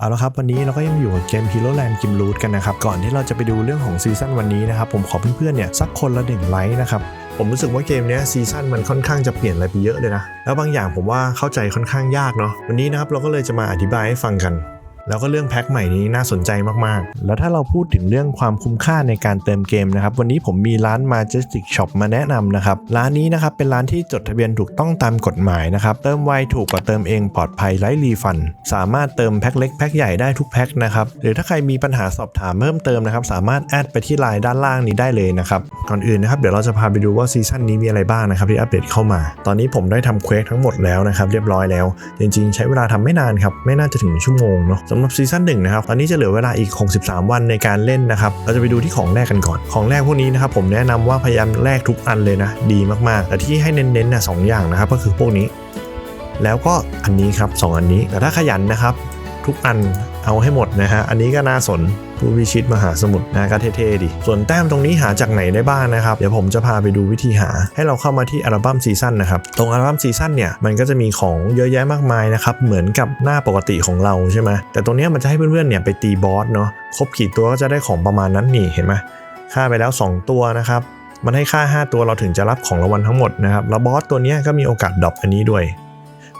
เอาละครับวันนี้เราก็ยังอยู่กับเกม Hero Land กิมรูทกันนะครับ ก่อนที่เราจะไปดูเรื่องของซีซั่นวันนี้นะครับ ผมขอเพื่อนๆเนี่ยสักคนละหนึ่งไลค์นะครับผมรู้สึกว่าเกมเนี้ยซีซั่นมันค่อนข้างจะเปลี่ยนอะไรไปเยอะเลยนะ แล้วบางอย่างผมว่าเข้าใจค่อนข้างยากเนาะวันนี้นะครับเราก็เลยจะมาอธิบายให้ฟังกัน แล้วก็เรื่องแพ็คใหม่นี้น่าสนใจมากๆ แล้วถ้าเราพูดถึงเรื่องความคุ้มค่าในการเติมเกมนะครับ วันนี้ผมมีร้าน Majestic Shop มาแนะนำนะครับ ร้านนี้นะครับเป็นร้านที่จดทะเบียนถูกต้องตามกฎหมายนะครับ เติมไวถูกกว่าเติมเองปลอดภัยไร้รีฟัน สามารถเติมแพ็คเล็กแพ็คใหญ่ได้ทุกแพ็คนะครับ หรือถ้าใครมีปัญหาสอบถามเพิ่มเติมนะครับ สามารถแอดไปที่ไลน์ด้านล่างนี้ได้เลยนะครับ ก่อนอื่นนะครับเดี๋ยวเราจะพาไปดูว่าซีซั่นนี้มีอะไรบ้างนะครับที่อัปเดตเข้ามา ตอนนี้ผมได้ทำเควสทั้งหมดแล้วนะครับเรียบร้อยแล้ว จริง ๆ ใช้เวลาทำไม่นานครับไม่น่าจะถึงชั่วโมงเนาะสำหรับซีซั่นหนึ่งนะครับตอนนี้จะเหลือเวลาอีก 63 วันในการเล่นนะครับเราจะไปดูที่ของแรกกันก่อน ของแรกพวกนี้นะครับผมแนะนำว่าพยายามแลกทุกอันเลยนะดีมากๆ แต่ที่ให้เน้นๆนะสองอย่างนะครับก็คือพวกนี้ แล้วก็อันนี้ครับสองอันนี้แต่ถ้าขยันนะครับ ทุกอันเอาให้หมดนะฮะ อันนี้ก็น่าสนผู้พิชิตมหาสมุทรนะก็เท่ๆดิ ส่วนแต้มตรงนี้หาจากไหนได้บ้างนะครับ เดี๋ยวผมจะพาไปดูวิธีหา ให้เราเข้ามาที่อัลบั้มซีซั่นนะครับ ตรงอัลบั้มซีซั่นเนี่ย มันก็จะมีของเยอะแยะมากมายนะครับ เหมือนกับหน้าปกติของเราใช่ไหมแต่ตรงนี้มันจะให้เพื่อนๆเนี่ยไปตีบอสเนาะ ครบกี่ตัวก็จะได้ของประมาณนั้นนี่เห็นไหมฆ่าไปแล้ว 2 ตัวนะครับมันให้ค่า 5 ตัวเราถึงจะรับของรางวัลทั้งหมดนะครับ แล้วบอสตัวนี้ก็มีโอกาสดรอปอันนี้ด้วย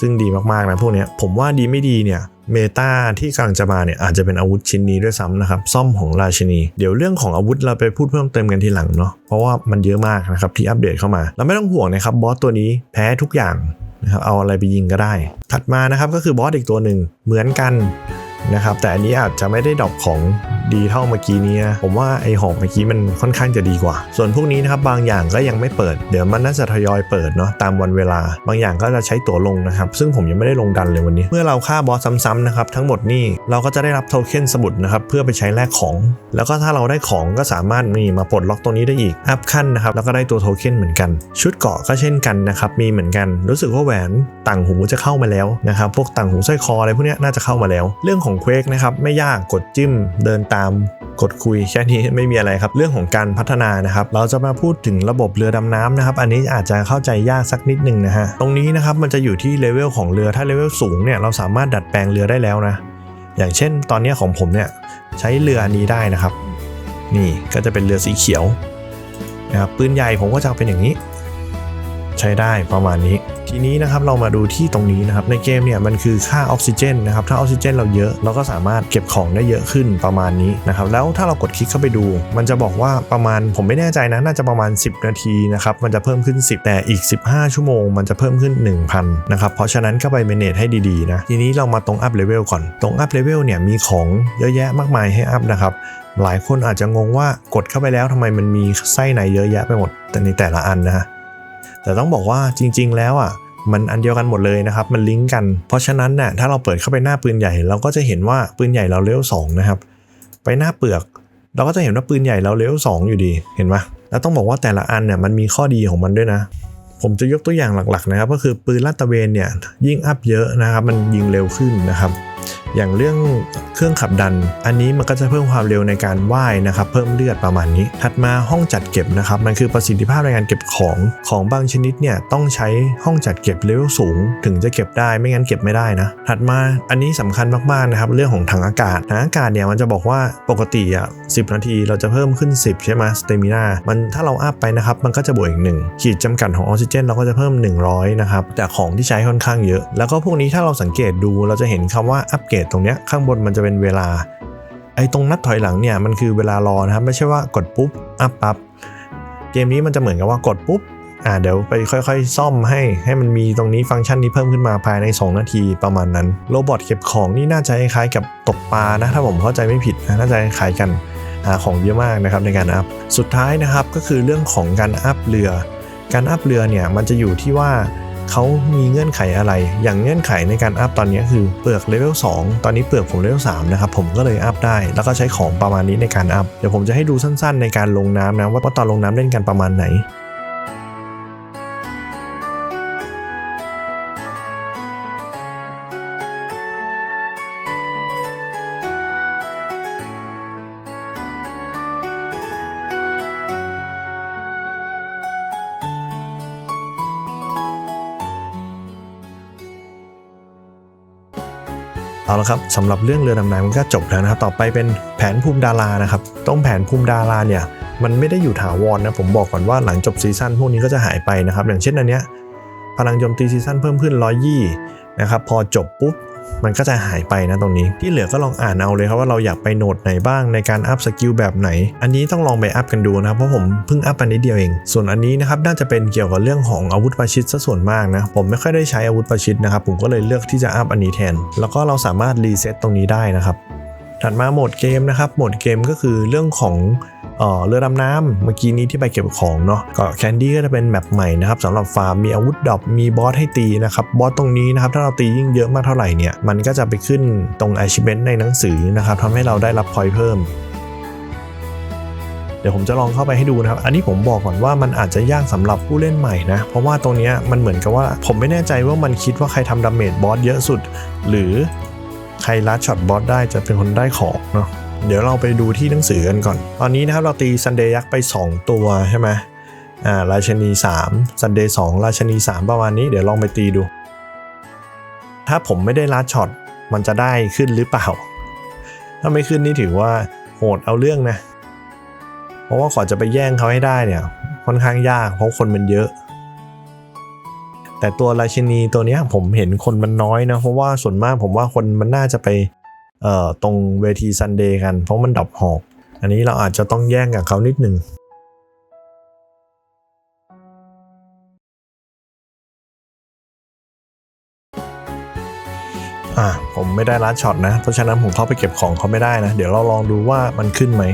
ซึ่งดีมากๆนะพวกนี้ผมว่าดีไม่ดีเนี่ย เมตาที่กำลังจะมาเนี่ยอาจจะเป็นอาวุธชิ้นนี้ด้วยซ้ำนะครับ ซ่อมของราชินี เดี๋ยวเรื่องของอาวุธเราไปพูดเพิ่มเติมกันทีหลังเนาะเพราะว่ามันเยอะมากนะครับที่อัปเดตเข้ามาเราไม่ต้องห่วงนะครับบอสตัวนี้แพ้ทุกอย่างนะครับเอาอะไรไปยิงก็ได้ ถัดมานะครับก็คือบอสอีกตัวหนึ่งเหมือนกันนะครับแต่อันนี้อาจจะไม่ได้ดอกของ ดีเท่าเมื่อกี้นี้นะผมว่าไอหอกเมื่อกี้มันค่อนข้างจะดีกว่า ส่วนพวกนี้นะครับบางอย่างก็ยังไม่เปิด เดี๋ยวมันน่าจะทยอยเปิดเนาะตามวันเวลา บางอย่างก็จะใช้ตั๋วลงนะครับ ซึ่งผมยังไม่ได้ลงดันเลยวันนี้ เมื่อเราฆ่าบอสซ้ำๆนะครับทั้งหมดนี่เราก็จะได้รับโทเค็นสมุดนะครับเพื่อไปใช้แลกของ แล้วก็ถ้าเราได้ของก็สามารถนี่มาปลดล็อกตรงนี้ได้อีกอัพขั้นนะครับแล้วก็ได้ตัวโทเค็นเหมือนกัน ชุดเกาะก็เช่นกันนะครับมีเหมือนกัน รู้สึกว่าแหวนต่างหูจะเข้ามาแล้วนะครับพวกต่างหูสร้อยคออะไรพวกนี้น่าจะเข้ามาแล้ว เรื่องของเควกนะครับไม่ยากกดจิ้มเดินตามกดคุยแค่นี้ไม่มีอะไรครับ เรื่องของการพัฒนานะครับ เราจะมาพูดถึงระบบเรือดำน้ำนะครับ อันนี้อาจจะเข้าใจยากสักนิดนึงนะฮะตรงนี้นะครับมันจะอยู่ที่เลเวลของเรือถ้าเลเวลสูงเนี่ยเราสามารถดัดแปลงเรือได้แล้วนะ อย่างเช่น ตอนนี้ของผมเนี่ยใช้เรืออันนี้ได้นะครับ นี่ก็จะเป็นเรือสีเขียวนะครับปืนใหญ่ผมก็จะเป็นอย่างนี้ ช้ได้ประมาณนี้ ทีนี้นะครับเรามาดูที่ตรงนี้นะครับในเกมเนี่ยมันคือค่าออกซิเจนนะครับถ้าออกซิเจนเราเยอะเราก็สามารถเก็บของได้เยอะขึ้นประมาณนี้นะครับแล้วถ้าเรากดคลิกเข้าไปดู มันจะบอกว่าประมาณผมไม่แน่ใจนะน่าจะประมาณ 10 นาทีนะครับมันจะเพิ่มขึ้น 10 แต่อีก 15 ชั่วโมง มันจะเพิ่มขึ้น 1,000นะครับเพราะฉะนั้นก็ไปเมเนจให้ดีๆนะทีนี้เรามาตรงอัพเลเวลก่อนตรงอัพเลเวลเนี่ยมีของเยอะแยะมากมายให้อัพนะครับหลายคนอาจจะงงว่ากดเข้าไปแล้วทำไมมันมีไส้ในเยอะแยะไปหมดแต่ในแต่ละอันนะฮะ แต่ต้องบอกว่าจริง ๆ แล้วอะมันอันเดียวกันหมดเลยนะครับ มันลิงก์กัน เพราะฉะนั้นน่ะถ้าเราเปิดเข้าไปหน้าปืนใหญ่ เราก็จะเห็นว่าปืนใหญ่เราเลเวลสองนะครับ ไปหน้าเปลือก เราก็จะเห็นว่าปืนใหญ่เราเลเวลสองอยู่ดี เห็นไหมแล้วต้องบอกว่าแต่ละอันเนี่ยมันมีข้อดีของมันด้วยนะ ผมจะยกตัวอย่างหลักๆนะครับ ก็คือปืนลาดตระเวนเนี่ยยิ่งอัพเยอะนะครับ มันยิงเร็วขึ้นนะครับ อย่างเรื่องเครื่องขับดัน อันนี้มันก็จะเพิ่มความเร็วในการว่ายนะครับ เพิ่มเลือดประมาณนี้ ถัดมาห้องจัดเก็บนะครับ มันคือประสิทธิภาพในการเก็บของของบางชนิดเนี่ยต้องใช้ห้องจัดเก็บเลเวลสูง ถึงจะเก็บได้ไม่งั้นเก็บไม่ได้นะ ถัดมาอันนี้สำคัญมากๆนะครับ เรื่องของถังอากาศถังอากาศเนี่ยมันจะบอกว่าปกติอะ10นาทีเราจะเพิ่มขึ้น 10 ใช่ไหมสเตมินามันถ้าเราอัพไปนะครับ มันก็จะบวกอีกหนึ่งขีดจำกัดของออกซิเจนเราก็จะเพิ่ม 100นะครับแต่ของที่ใช้ค่อนข้างเยอะ แล้วก็พวกนี้ถ้าเราสังเกตดูเราจะเห็นคำว่าอัปเกรดตรงเนี้ยข้างบนมันจะเป็นเวลา ไอ้ตรงนับถอยหลังเนี่ยมันคือเวลารอนะครับ ไม่ใช่ว่ากดปุ๊บอัพปั๊บเกมนี้มันจะเหมือนกับว่ากดปุ๊บอ่าเดี๋ยวไปค่อยๆ ซ่อมให้ให้มันมีตรงนี้ฟังก์ชันนี้เพิ่มขึ้นมาภายใน 2 นาทีประมาณนั้นโรบอทเก็บของนี่น่าจะคล้ายๆกับตกปลานะ ถ้าผมเข้าใจไม่ผิดนะน่าจะคล้ายกันหาของเยอะมากนะครับในการอัพสุดท้ายนะครับก็คือเรื่องของการอัพเรือ การอัพเรือเนี่ยมันจะอยู่ที่ว่า เขามีเงื่อนไขอะไร อย่างเงื่อนไขในการอัพตอนนี้คือเปลือกเลเวล2ตอนนี้เปลือกผมเลเวล3นะครับผมก็เลยอัพได้ แล้วก็ใช้ของประมาณนี้ในการอัพ เดี๋ยวผมจะให้ดูสั้นๆ ในการลงน้ำนะว่าตอนลงน้ำเล่นกันประมาณไหน เอาละครับสำหรับเรื่องเรือดำน้ำก็จบแล้วนะครับต่อไปเป็นแผนภูมิดารานะครับตรงแผนภูมิดาราเนี่ยมันไม่ได้อยู่ถาวรนะผมบอกก่อนว่าหลังจบซีซั่นพวกนี้ก็จะหายไปนะครับอย่างเช่นอันเนี้ยพลังโจมตีซีซั่นเพิ่มขึ้นร้อยยี่นะครับพอจบปุ๊บ มันก็จะหายไปนะตรงนี้ ที่เหลือก็ลองอ่านเอาเลยครับว่าเราอยากไปโหนดไหนบ้างในการอัพสกิลแบบไหน อันนี้ต้องลองไปอัพกันดูนะครับเพราะผมเพิ่งอัพอันนี้เดียวเอง ส่วนอันนี้นะครับน่าจะเป็นเกี่ยวกับเรื่องของอาวุธประชิดซะส่วนมากนะผมไม่ค่อยได้ใช้อาวุธประชิดนะครับผมก็เลยเลือกที่จะอัพอันนี้แทน แล้วก็เราสามารถรีเซ็ตตรงนี้ได้นะครับถัดมาโหมดเกมนะครับโหมดเกมก็คือเรื่องของ เรือดำน้ำเมื่อกี้นี้ที่ไปเก็บของเนาะก็แคนดี้ก็จะเป็นแมปใหม่นะครับสำหรับฟาร์มมีอาวุธดรอปมีบอสให้ตีนะครับบอสตรงนี้นะครับถ้าเราตียิ่งเยอะมากเท่าไหร่เนี่ยมันก็จะไปขึ้นตรง achievement ในหนังสือนะครับทำให้เราได้รับพอยต์เพิ่มเดี๋ยวผมจะลองเข้าไปให้ดูนะครับ อันนี้ผมบอกก่อนว่ามันอาจจะยากสำหรับผู้เล่นใหม่นะ เพราะว่าตรงนี้มันเหมือนกับว่าผมไม่แน่ใจว่ามันคิดว่าใครทำดาเมจบอสเยอะสุด หรือใครลัดช็อตบอสได้จะเป็นคนได้ของเนาะ เดี๋ยวเราไปดูที่หนังสือกันก่อน ตอนนี้นะครับเราตีซันเดย์ยักษ์ไป 2 ตัวใช่ไหมอ่าราชนี3ซันเดย์2ราชนี 3 ประมาณนี้เดี๋ยวลองไปตีดู ถ้าผมไม่ได้ลัดช็อตมันจะได้ขึ้นหรือเปล่า ถ้าไม่ขึ้นนี่ถือว่าโหดเอาเรื่องนะ เพราะว่าขอจะไปแย่งเขาให้ได้เนี่ยค่อนข้างยากเพราะคนมันเยอะ แต่ตัวราชินีตัวนี้ผมเห็นคนมันน้อยนะ เพราะว่าส่วนมากผมว่าคนมันน่าจะไป ตรงเวทีซันเดย์กัน เพราะมันดับหอกอันนี้เราอาจจะต้องแย่งกับเขานิดหนึ่งอะผมไม่ได้ลัดช็อตนะ เพราะฉะนั้นผมเข้าไปเก็บของเขาไม่ได้นะ เดี๋ยวเราลองดูว่ามันขึ้นไหม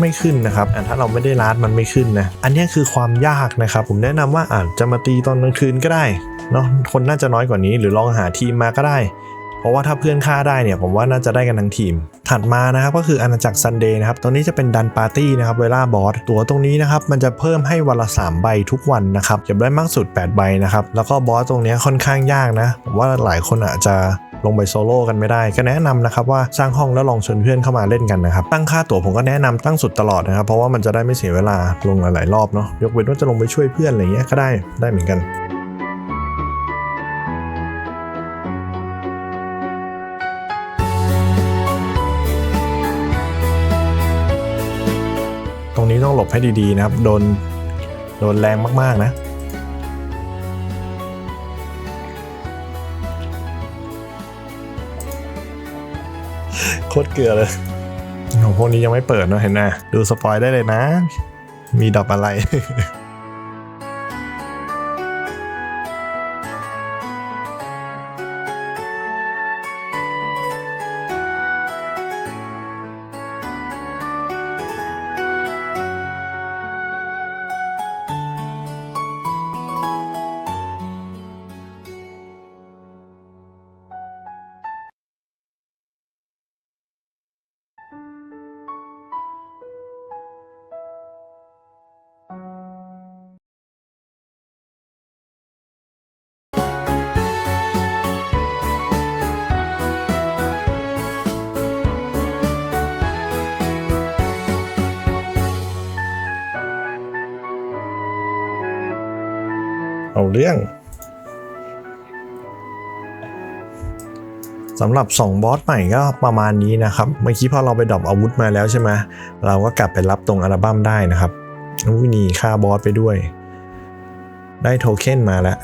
ไม่ขึ้นนะครับอะถ้าเราไม่ได้ลัดมันไม่ขึ้นนะ อันนี้คือความยากนะครับ ผมแนะนำว่าอาจจะมาตีตอนกลางคืนก็ได้เนาะคนน่าจะน้อยกว่านี้หรือลองหาทีมมาก็ได้ เพราะว่าถ้าเพื่อนฆ่าได้เนี่ยผมว่าน่าจะได้กันทั้งทีม ถัดมานะครับก็คืออาณาจักรซันเดย์นะครับตัวนี้จะเป็นดันปาร์ตี้นะครับเวลาบอสตัวตรงนี้นะครับมันจะเพิ่มให้วันละ 3 ใบทุกวันนะครับเก็บได้มากสุด 8 ใบนะครับแล้วก็บอสตรงนี้ค่อนข้างยากนะผมว่าหลายคนอาจจะลงไปโซโล่กันไม่ได้ ก็แนะนำนะครับว่าสร้างห้องแล้วลองชวนเพื่อนเข้ามาเล่นกันนะครับ ตั้งค่าตั๋วผมก็แนะนำตั้งสุดตลอดนะครับ เพราะว่ามันจะได้ไม่เสียเวลาลงหลาย ๆ รอบเนาะยกเว้นว่าจะลงไปช่วยเพื่อนอะไรเงี้ยก็ได้ได้เหมือนกัน ให้ดีๆนะครับ โดน โดนแรงมากๆนะ โคตรเกลือเลยโอ้พวกนี้ยังไม่เปิดเนาะเห็นนะ ดูสปอยได้เลยนะ มีดอกอะไร เอาเรื่องสำหรับ 2 บอสใหม่ก็ประมาณนี้นะครับ เมื่อกี้พอเราไปดรอปอาวุธมาแล้วใช่ไหมเราก็กลับไปรับตรงอัลบั้มได้นะครับอุ้ยนี่ค่าบอสไปด้วย ได้โทเค็นมาแล้ว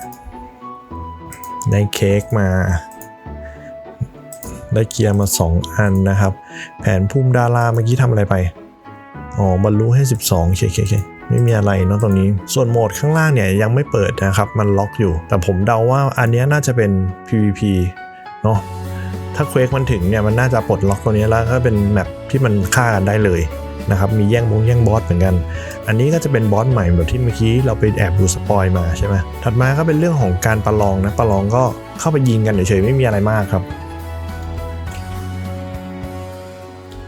ได้เค้กมา ได้เกียร์มา 2 อันนะครับ แผนภูมิดาราเมื่อกี้ทำอะไรไป อ๋อบรรลุให้ 12เคเคเค ไม่มีอะไรเนาะตรงนี้ ส่วนโหมดข้างล่างเนี่ยยังไม่เปิดนะครับ มันล็อกอยู่ แต่ผมเดาว่าอันนี้น่าจะเป็น PVP เนาะถ้าเควกมันถึงเนี่ยมันน่าจะปลดล็อกตัวนี้แล้วก็เป็นแมปที่มันฆ่ากันได้เลยนะครับมีแย่งบงแย่งบอสเหมือนกัน อันนี้ก็จะเป็นบอสใหม่แบบที่เมื่อกี้เราไปแอบดูสปอยมาใช่ไหมถัดมาก็เป็นเรื่องของการประลองนะประลองก็เข้าไปยิงกันเฉยๆไม่มีอะไรมากครับ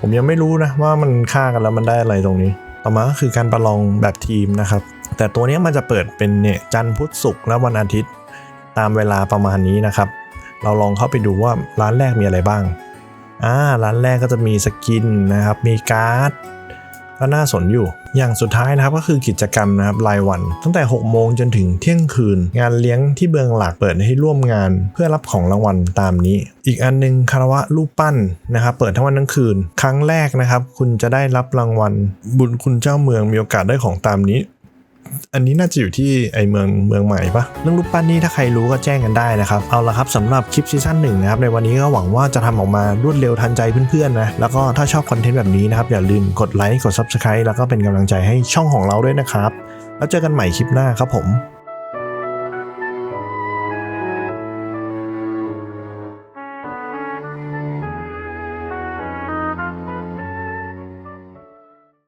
ผมยังไม่รู้นะว่ามันฆ่ากันแล้วมันได้อะไรตรงนี้ ต่อมาก็คือการประลองแบบทีมนะครับ แต่ตัวนี้มันจะเปิดเป็นเนี่ยจันทร์พุธศุกร์และวันอาทิตย์ตามเวลาประมาณนี้นะครับ เราลองเข้าไปดูว่าร้านแรกมีอะไรบ้างอ่าร้านแรกก็จะมีสกินนะครับ มีการ์ด ก็น่าสนอยู่ อย่างสุดท้ายนะครับก็คือกิจกรรมนะครับรายวัน ตั้งแต่ 6 โมงจนถึงเที่ยงคืน งานเลี้ยงที่เบืองหลักเปิดให้ร่วมงาน เพื่อรับของรางวัลตามนี้ อีกอันหนึงคารวะรูปปั้นนะครับเปิดทั้งวันทั้งคืน ครั้งแรกนะครับ คุณจะได้รับรางวัล บุญคุณเจ้าเมืองมีโอกาสได้ของตามนี้ อันนี้น่าจะอยู่ที่ไอเมืองเมืองใหม่ปะเรื่องรูปปั้นนี่ถ้าใครรู้ก็แจ้งกันได้นะครับ เอาละครับสำหรับคลิปซีซั่นหนึ่งนะครับในวันนี้ก็หวังว่าจะทำออกมารวดเร็วทันใจเพื่อนๆนะแล้วก็ถ้าชอบคอนเทนต์แบบนี้นะครับอย่าลืมกดไลค์กด Subscribe แล้วก็เป็นกำลังใจให้ช่องของเราด้วยนะครับ แล้วเจอกันใหม่คลิปหน้าครับผม